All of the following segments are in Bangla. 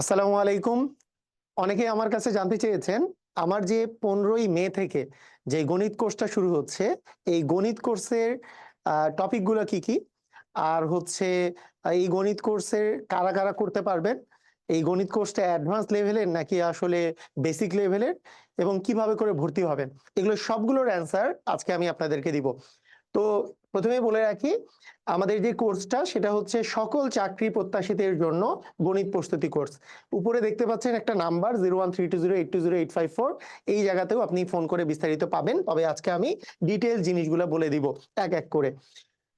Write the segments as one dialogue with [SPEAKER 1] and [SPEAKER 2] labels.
[SPEAKER 1] আসসালামু আলাইকুম। অনেকে আমার কাছে জানতে চেয়েছেন, আমার যে পনেরোই মে থেকে যে গণিত কোর্সটা শুরু হচ্ছে, এই গণিত কোর্সের টপিকগুলো কি কি? আর হচ্ছে, এই গণিত কোর্সের কারা কারা করতে পারবেন? এই গণিত কোর্সটা অ্যাডভান্স লেভেলের নাকি আসলে বেসিক লেভেলের এবং কীভাবে করে ভর্তি হবেন? এগুলো সবগুলোর অ্যান্সার আজকে আমি আপনাদেরকে দিব। তো প্রথমে বলে রাখি, আমাদের যে কোর্সটা সেটা হচ্ছে সকল চাকরি প্রত্যাশীদের জন্য গণিত প্রস্তুতি কোর্স উপরে দেখতে পাচ্ছেন একটা number zero one three two zero eight two zero eight five four এই জায়গাতেও আপনি ফোন করে বিস্তারিত পাবেন, তবে আজকে আমি ডিটেল জিনিসগুলো বলে দিব এক এক করে।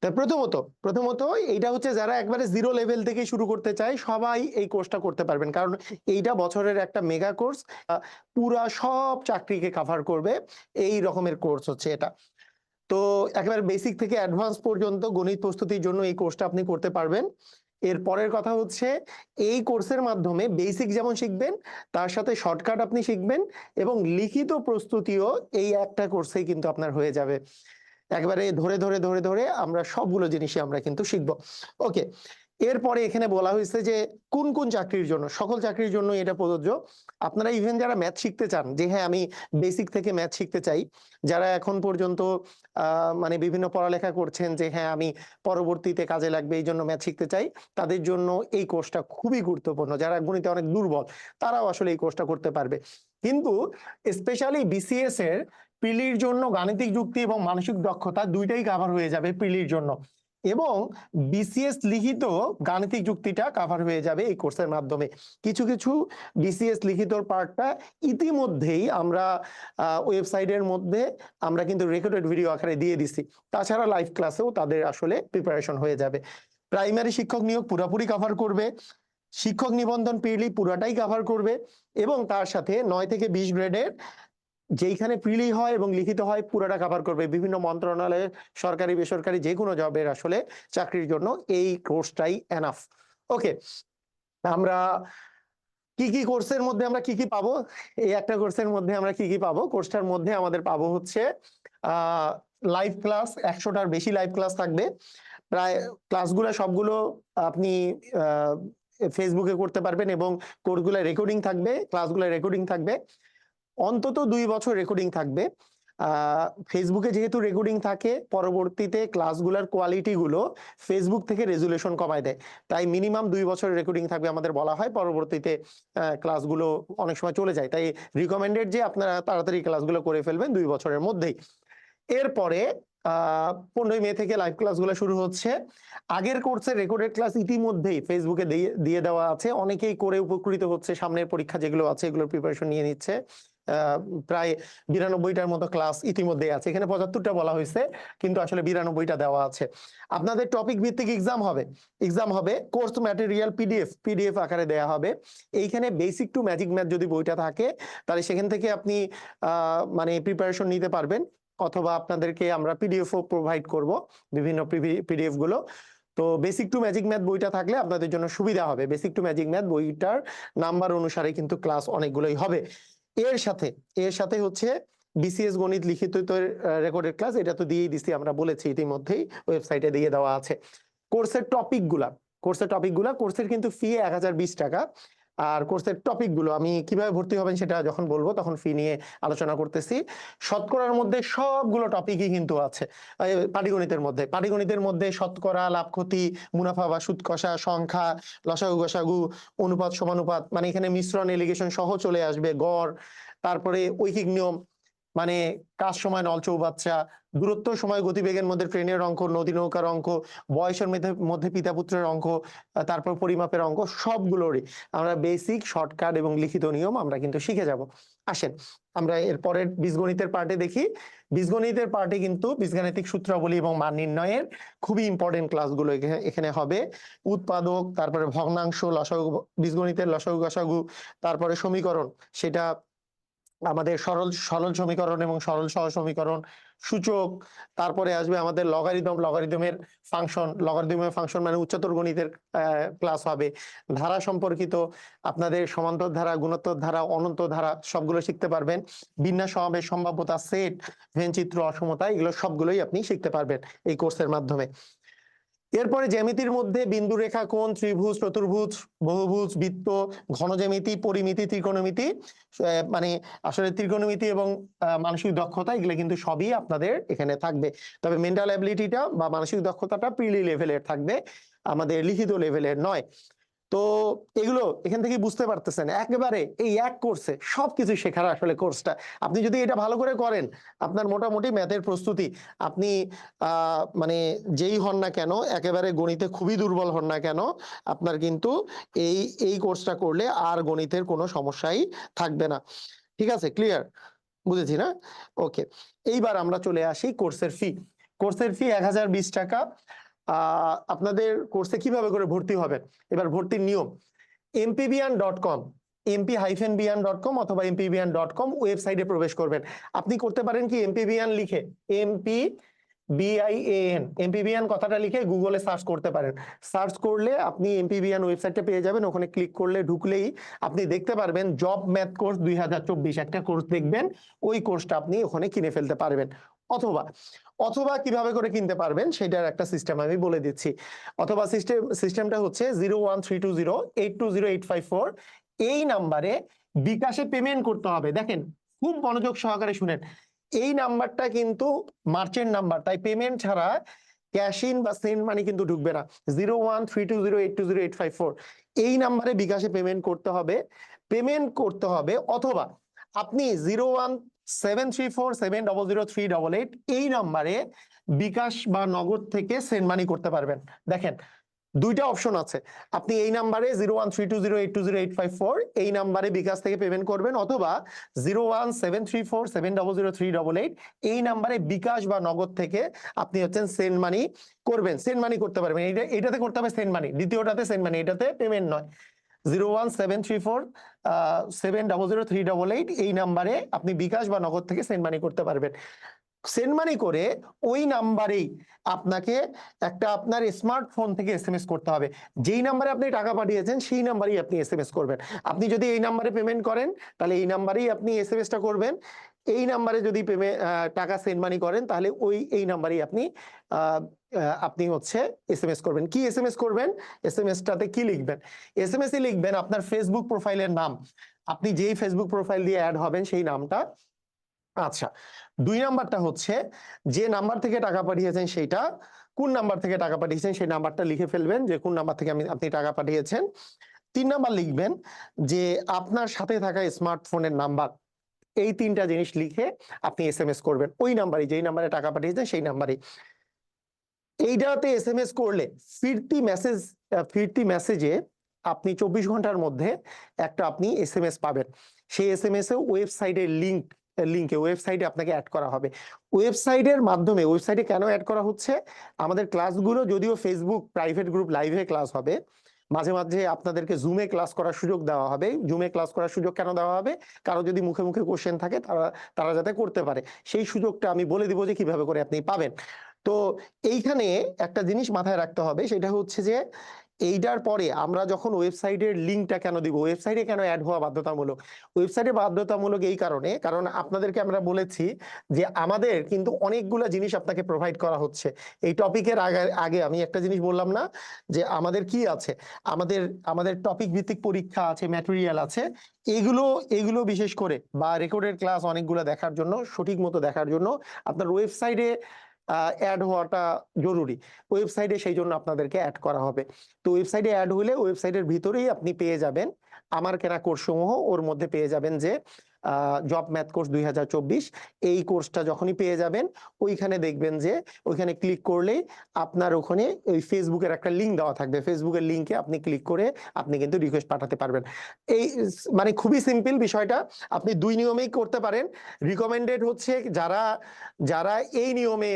[SPEAKER 1] প্রথমত প্রথমত এইটা হচ্ছে যারা একবারে জিরো লেভেল থেকে শুরু করতে চায়, সবাই এই কোর্সটা করতে পারবেন। কারণ এইটা বছরের একটা মেগা কোর্স পুরা সব চাকরিকে কাভার করবে, এই রকমের কোর্স হচ্ছে এটা। তো একেবারে বেসিক থেকে অ্যাডভান্স পর্যন্ত গণিত প্রস্তুতির জন্য এই কোর্সটা আপনি করতে পারবেন। এর পরের কথা হচ্ছে, এই কোর্সের মাধ্যমে বেসিক যেমন শিখবেন, তার সাথে শর্টকাট আপনি শিখবেন এবং লিখিত প্রস্তুতিও এই একটা কোর্সেই কিন্তু আপনার হয়ে যাবে। একবারে ধরে ধরে ধরে ধরে আমরা সবগুলো জিনিসই আমরা কিন্তু শিখব। ওকে এরপরে এখানে বলা হয়েছে যে কোন কোন চাকরির জন্য, সকল চাকরির জন্য এটা প্রযোজ্য। আপনারা ইভেন যারা ম্যাথ শিখতে চান, যে হ্যাঁ আমি বেসিক থেকে ম্যাথ শিখতে চাই, যারা এখন পর্যন্ত মানে বিভিন্ন পড়ালেখা করছেন যে হ্যাঁ আমি পরবর্তীতে কাজে লাগবে, এই জন্য ম্যাথ শিখতে চাই, তাদের জন্য এই কোর্সটা খুবই গুরুত্বপূর্ণ। যারা গণিতে অনেক দুর্বল, তারাও আসলে এই কোর্সটা করতে পারবে। কিন্তু স্পেশালি বিসিএস এর প্রিলির জন্য গাণিতিক যুক্তি এবং মানসিক দক্ষতা দুইটাই কাভার হয়ে যাবে পিলির জন্য। এবং বিসিএস লিখিত গাণিতিক যুক্তিটা কাভার হয়ে যাবে এই কোর্সের মাধ্যমে। কিছু কিছু বিসিএস লিখিত পার্টটা ইতিমধ্যেই আমরা ওয়েবসাইটের মধ্যে আমরা কিন্তু রেকর্ডেড ভিডিও আকারে দিয়ে দিছি। তাছাড়া লাইভ ক্লাসেও তাদের আসলে প্রিপারেশন হয়ে যাবে। প্রাইমারি শিক্ষক নিয়োগ পুরোপুরি কভার করবে। শিক্ষক নিবন্ধন পিএলি পুরাটাই কভার করবে এবং তার সাথে নয় থেকে বিশ গ্রেডের যেইখানে প্রিলি হয় এবং লিখিত হয়, পুরোটা কভার করবে। বিভিন্ন মন্ত্রণালয়ে সরকারি, বেসরকারি যে কোনো জবের আসলে চাকরির জন্য এই কোর্সটাই এনাফ ওকে আমরা কি কি কোর্সের মধ্যে আমরা কি কি পাবো? এই একটা কোর্সের মধ্যে আমরা কি কি পাবো? কোর্সটার মধ্যে আমাদের পাবো হচ্ছে লাইভ ক্লাস একশোটার বেশি লাইভ ক্লাস থাকবে। প্রায় ক্লাসগুলো সবগুলো আপনি ফেসবুকে করতে পারবেন এবং কোর্সগুলো রেকর্ডিং থাকবে ক্লাসগুলো রেকর্ডিং থাকবে। অন্তত দুই বছর রেকর্ডিং থাকবে। ফেসবুকে যেহেতু রেকর্ডিং থাকে, পরবর্তীতে ক্লাসগুলোর কোয়ালিটিগুলো ফেসবুক থেকে রেজুলেশন কমায় দেয়। তাই মিনিমাম দুই বছর রেকর্ডিং থাকবে আমাদের বলা হয়, পরবর্তীতে ক্লাসগুলো অনেক সময় চলে যায়। তাই রিকমেন্ডেড যে আপনারা তাড়াতাড়ি ক্লাসগুলো করে ফেলবেন দুই বছরের মধ্যেই। এরপরে পনেরোই মে থেকে লাইভ ক্লাসগুলো শুরু হচ্ছে। আগের কোর্সের রেকর্ডেড ক্লাস ইতিমধ্যেই ফেসবুকে দিয়ে দেওয়া আছে। অনেকেই করে উপকৃত হচ্ছে, সামনের পরীক্ষা যেগুলো আছে, এগুলোর প্রিপারেশন নিয়ে নিচ্ছে। প্রায় বিরানব্বইটার মতো ক্লাস ইতিমধ্যে আছে। এখানে পঁচাত্তরটা বলা হয়েছে, কিন্তু আসলে বিরানব্বইটা দেওয়া আছে। আপনাদের টপিক ভিত্তিক এক্সাম হবে। এক্সাম হবে কোর্স ম্যাটেরিয়াল পিডিএফ পিডিএফ আকারে দেয়া হবে। এইখানে বেসিক টু ম্যাজিক ম্যাথ যদি বইটা থাকে, তাহলে সেখান থেকে আপনি মানে প্রিপারেশন নিতে পারবেন, অথবা আপনাদেরকে আমরা পিডিএফও প্রোভাইড করব বিভিন্ন পিডিএফগুলো। তো বেসিক টু ম্যাজিক ম্যাথ বইটা থাকলে আপনাদের জন্য সুবিধা হবে। বেসিক টু ম্যাজিক ম্যাথ বইটার নাম্বার অনুসারে কিন্তু ক্লাস অনেকগুলোই হবে। এর সাথে এর সাথে হচ্ছে বিসিএস গণিত লিখিত রেকর্ডের ক্লাস এটা তো দিয়েই দিছি, আমরা বলেছি ইতিমধ্যেই ওয়েবসাইটে দিয়ে দেওয়া আছে। কোর্সের টপিকগুলা কোর্সের টপিকগুলা কোর্সের কিন্তু ফি এক হাজার বিশ টাকা। আর কোর্সের টপিকগুলো আমি কীভাবে ভর্তি হবেন সেটা যখন বলব তখন ফি নিয়ে আলোচনা করতেছি। শতকরার মধ্যে সবগুলো টপিকই কিন্তু আছে। পাটিগণিতের মধ্যে। পাটিগণিতের মধ্যে শতকরা, লাভ ক্ষতি, মুনাফা বা সুদ কষা, সংখ্যা, লসাগু গসাগু, অনুপাত সমানুপাত মানে এখানে মিশ্রণ এলিগেশন সহ চলে আসবে, গড়, তারপরে ঐকিক নিয়ম মানে কাজ সময় নল চৌবাচ্চা দূরত্ব, সময়, গতিবেগের মধ্যে ট্রেনের অঙ্ক, নদী নৌকার অঙ্ক, বয়সের মধ্যে পিতা পুত্রের অঙ্ক তারপর পরিমাপের অঙ্ক, সবগুলোরই আমরা বেসিক শর্টকাট এবং লিখিত নিয়ম আমরা কিন্তু শিখে যাব। আসেন, আমরা এর পরের বীজগণিতের পার্টে দেখি। বীজগণিতের পার্টে কিন্তু বীজগাণিতিক সূত্রাবলী এবং মান নির্ণয়ের খুবই ইম্পর্টেন্ট ক্লাসগুলো এখানে- এখানে হবে। উৎপাদক, তারপরে ভগ্নাংশ, লসাগু, বীজগণিতের লসাগু, গসাগু, তারপরে সমীকরণ, সেটা আমাদের সরল সরল সমীকরণ এবং সরল সহ সমীকরণ সূচক, তারপরে আসবে আমাদের লগারিদম লগারিদমের ফাংশন লগারিদমের ফাংশন মানে উচ্চতর গণিতের ক্লাস হবে। ধারা সম্পর্কিত আপনাদের সমান্তর ধারা, গুণোত্তর ধারা, অনন্ত ধারা সবগুলো শিখতে পারবেন। বিন্যাস সমাবেশ সম্ভাব্যতা সেট ভেনচিত্র অসমতা, এগুলো সবগুলোই আপনি শিখতে পারবেন এই কোর্সের মাধ্যমে। এরপরে জ্যামিতির মধ্যে বিন্দু রেখা কোণ, ত্রিভুজ, চতুর্ভুজ, বহুভুজ, বৃত্ত ঘন ঘনজ্যামিতি, পরিমিতি, ত্রিকোণমিতি মানে আসলে ত্রিকোণমিতি এবং মানসিক দক্ষতা এগুলো কিন্তু সবই আপনাদের এখানে থাকবে। তবে মেন্টাল অ্যাবিলিটিটা বা মানসিক দক্ষতাটা প্রিলি লেভেলের থাকবে, আমাদের লিখিত লেভেলের নয়। তো এগুলো এখান থেকে বুঝতে পারতেছেন। একেবারে এই এক কোর্সে সবকিছু শেখার আসলে কোর্সটা আপনি যদি এটা ভালো করে করেন, আপনার মোটামুটি ম্যাথের প্রস্তুতি, আপনি মানে যেই হন না কেন, একেবারে গণিতে খুবই দুর্বল হন না কেন, আপনার কিন্তু এই এই কোর্সটা করলে আর গণিতের কোনো সমস্যাই থাকবে না। ঠিক আছে? ক্লিয়ার বুঝেছি না? ওকে এইবার আমরা চলে আসি কোর্সের ফি কোর্সের ফি এক হাজার বিশ টাকা। আপনাদের কোর্সে কীভাবে করে ভর্তি হবেন? এবার ভর্তির নিয়ম। এমপিবিয়ান ডট কম এমপি হাইফেন বিয়ান ডট কম অথবা এমপিবিয়ান ডট কম ওয়েবসাইটে প্রবেশ করবেন। আপনি করতে পারেন কি? এমপিবিয়ান লিখে এমপি বিআইএন এমপিবিয়ান কথাটা লিখে গুগলে সার্চ করতে পারেন। সার্চ করলে আপনি এমপিবিয়ান ওয়েবসাইটে পেয়ে যাবেন। ওখানে ক্লিক করলে ঢুকলেই আপনি দেখতে পারবেন জব ম্যাথ কোর্স দুই হাজার চব্বিশ। একটা কোর্স দেখবেন, ওই কোর্সটা আপনি ওখানে কিনে ফেলতে পারবেন। অথবা অথবা কীভাবে করে কিনতে পারবেন সেটার একটা সিস্টেম আমি বলে দিচ্ছি। অথবা সিস্টেম সিস্টেমটা হচ্ছে zero one three two zero eight two zero eight five four এই নাম্বারে বিকাশে পেমেন্ট করতে হবে। দেখেন, খুব মনোযোগ সহকারে শুনেন। এই নাম্বারটা কিন্তু মার্চেন্ট নাম্বার তাই পেমেন্ট ছাড়া ক্যাশ ইন বা সেন্ড মানি কিন্তু ঢুকবে না। Zero one three two zero eight two zero eight five four এই নাম্বারে বিকাশে পেমেন্ট করতে হবে। পেমেন্ট করতে হবে, অথবা আপনি জিরো ওয়ান সেভেন এই নাম্বারে বিকাশ বা নগদ থেকে সেন্ড মানি করতে পারবেন। দেখেন, দুইটা অপশন আছে। আপনি এই নাম্বারে zero one three two zero eight two zero eight five four এই নাম্বারে বিকাশ থেকে পেমেন্ট করবেন, অথবা zero one seven three four seven double zero three double eight এই নাম্বারে বিকাশ বা নগদ থেকে আপনি হচ্ছেন সেন্ড মানি করবেন। সেন্ড মানি করতে পারবেন। এইটা, এটাতে করতে হবে সেন্ড মানি দ্বিতীয়টাতে সেন্ড মানি এটাতে পেমেন্ট নয়। Zero one seven three four seven zero three double eight এই নাম্বারে আপনি বিকাশ বা নগদ থেকে সেন্ড মানি করতে পারবেন। সেন্ড মানি করে ওই নাম্বারেই আপনাকে একটা আপনার স্মার্টফোন থেকে এস করতে হবে। যেই নাম্বারে আপনি টাকা পাঠিয়েছেন, সেই নাম্বারেই আপনি এসএমএস করবেন। আপনি যদি এই নাম্বারে পেমেন্ট করেন, তাহলে এই নাম্বারেই আপনি এসএমএসটা করবেন। এই নাম্বারে যদি পেমেন্ট টাকা সেন্ড মানি করেন, তাহলে ওই, এই নাম্বারেই আপনি আপনি হচ্ছে এসএমএস করবেন। কি এসএমএস করবেন? এস এম এসএমএসটাতে কি লিখবেন? এস এসএমএস এ লিখবেন আপনার ফেসবুক প্রোফাইলের নাম। আপনি যেই ফেসবুক প্রোফাইল দিয়ে অ্যাড হবেন, সেই নামটা। আচ্ছা দুই নাম্বারটা হচ্ছে, যে নাম্বার থেকে টাকা পাঠিয়েছেন সেইটা, কোন নাম্বার থেকে টাকা পাঠিয়েছেন সেই নাম্বারটা লিখে ফেলবেন, যে কোন নাম্বার থেকে আপনি টাকা পাঠিয়েছেন। তিন নাম্বার লিখবেন, যে আপনার সাথে থাকা স্মার্টফোনের নাম্বার এই তিনটা জিনিস লিখে আপনি এসএমএস করবেন। ওই নাম্বারে, যেই নাম্বারে টাকা পাঠিয়েছেন, সেই নাম্বারে। এইটাতে এসএমএস করলে ফিরতি মেসেজ ফিরতি মেসেজে আপনি চব্বিশ ঘণ্টার মধ্যে একটা আপনি এসএমএস পাবেন। সেই এসএমএস এ ওয়েবসাইটের লিঙ্ক লিঙ্কে ওয়েবসাইটে আপনাকে অ্যাড করা হবে। ওয়েবসাইটের মাধ্যমে ওয়েবসাইটে কেন অ্যাড করা হচ্ছে? আমাদের ক্লাসগুলো যদিও ফেসবুক প্রাইভেট গ্রুপ লাইভে ক্লাস হবে মাঝে মাঝে আপনাদেরকে জুমে ক্লাস করার সুযোগ দেওয়া হবে। জুমে ক্লাস করার সুযোগ কেন দেওয়া হবে? কারও যদি মুখে মুখে কোশ্চেন থাকে, তারা তারা যাতে করতে পারে। সেই সুযোগটা আমি বলে দিব যে কীভাবে করে আপনি পাবেন। তো এইখানে একটা জিনিস মাথায় রাখতে হবে, সেটা হচ্ছে যে এইটার পরে আমরা যখন ওয়েবসাইটের লিঙ্কটা কেন দিব? ওয়েবসাইটে কেন অ্যাড হওয়া বাধ্যতামূলক? ওয়েবসাইটে বাধ্যতামূলক এই কারণে, কারণ আপনাদেরকে আমরা বলেছি যে আমাদের কিন্তু অনেকগুলো জিনিস আপনাকে প্রোভাইড করা হচ্ছে। এই টপিকের আগে আগে আমি একটা জিনিস বললাম না, যে আমাদের কি আছে? আমাদের আমাদের টপিক ভিত্তিক পরীক্ষা আছে ম্যাটেরিয়াল আছে। এগুলো এগুলো বিশেষ করে বা রেকর্ডেড ক্লাস অনেকগুলো দেখার জন্য, সঠিক মতো দেখার জন্য আপনার ওয়েবসাইটে অ্যাড হওয়াটা জরুরি। ওয়েবসাইটে সেই জন্য আপনাদেরকে অ্যাড করা হবে। তো ওয়েবসাইটে অ্যাড হলে ওয়েবসাইটের ভিতরেই আপনি পেয়ে যাবেন আমার কেনা কোর্স সমূহ ওর মধ্যে পেয়ে যাবেন যে জব ম্যাথ কোর্স দুই হাজার চব্বিশ, এই কোর্সটা যখনই পেয়ে যাবেন, ওইখানে দেখবেন যে, ওইখানে ক্লিক করলেই আপনার ওখানে ওই ফেসবুকের একটা লিঙ্ক দেওয়া থাকবে। ফেসবুকের লিঙ্কে আপনি ক্লিক করে আপনি কিন্তু রিকোয়েস্ট পাঠাতে পারবেন। এই মানে খুবই সিম্পল বিষয়টা। আপনি দুই নিয়মেই করতে পারেন। রিকমেন্ডেড হচ্ছে যারা যারা এই নিয়মে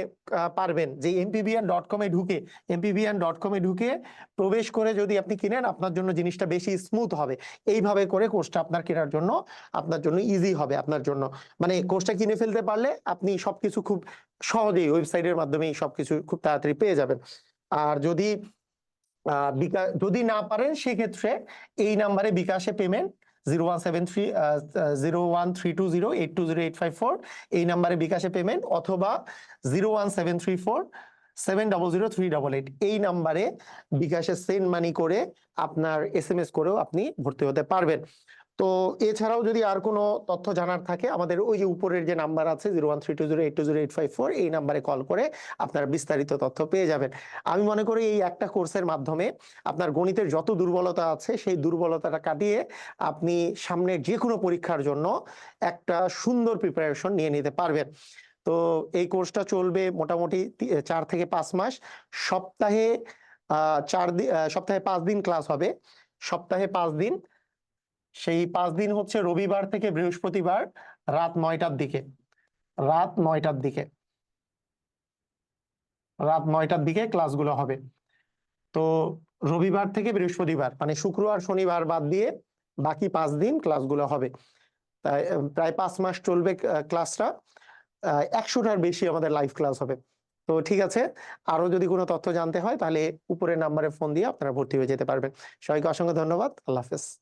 [SPEAKER 1] পারবেন যে এমপিবিএন ডট কমে ঢুকে এমপিবিএন ডট কমে ঢুকে প্রবেশ করে যদি আপনি কিনেন, আপনার জন্য জিনিসটা বেশি স্মুথ হবে। এইভাবে করে কোর্সটা আপনার কেনার জন্য, আপনার জন্য ইজি হবে আপনার জন্য। মানে কোর্সটা কিনে ফেলতে পারলে আপনি সবকিছু খুব সহজেই ওয়েবসাইটের মাধ্যমেই সবকিছু খুব তাড়াতাড়ি পেয়ে যাবেন। আর যদি বিকাশ যদি না পারেন সেক্ষেত্রে এই নাম্বারে বিকাশে payment zero one seven three zero one three two zero eight two zero eight five four এই নাম্বারে বিকাশে পেমেন্ট অথবা zero one seven three four seven double zero three double eight এই নাম্বারে বিকাশে সেন্ড মানি করে আপনার এস এম এস করেও আপনি ভর্তি হতে পারবেন। তো এছাড়াও যদি আর কোনো তথ্য জানার থাকে, আমাদের ওই যে উপরের যে নাম্বার আছে zero one three two zero eight two zero eight five four এই নাম্বারে কল করে আপনার বিস্তারিত তথ্য পেয়ে যাবেন। আমি মনে করি এই একটা কোর্সের মাধ্যমে আপনার গণিতের যত দুর্বলতা আছে, সেই দুর্বলতাটা কাটিয়ে আপনি সামনের যে কোনো পরীক্ষার জন্য একটা সুন্দর প্রিপারেশন নিয়ে নিতে পারবেন। তো এই কোর্সটা চলবে মোটামুটি চার থেকে পাঁচ মাস। সপ্তাহে চার দিন সপ্তাহে পাঁচ দিন ক্লাস হবে। সপ্তাহে পাঁচ দিন সেই পাঁচ দিন হচ্ছে রবিবার থেকে বৃহস্পতিবার রাত নয়টার দিকে। রাত নয়টার দিকে। রাত নয়টার দিকে ক্লাসগুলো হবে। তো রবিবার থেকে বৃহস্পতিবার মানে শুক্রবার শনিবার বাদ দিয়ে বাকি পাঁচ দিন ক্লাসগুলো হবে। তাই প্রায় পাঁচ মাস চলবে ক্লাসটা। একশোটার বেশি আমাদের লাইভ ক্লাস হবে। তো ঠিক আছে আরও যদি কোনো তথ্য জানতে হয় তাহলে উপরের নাম্বারে ফোন দিয়ে আপনারা ভর্তি হয়ে যেতে পারবেন। সবাইকে অসংখ্য ধন্যবাদ। আল্লাহ হাফেজ।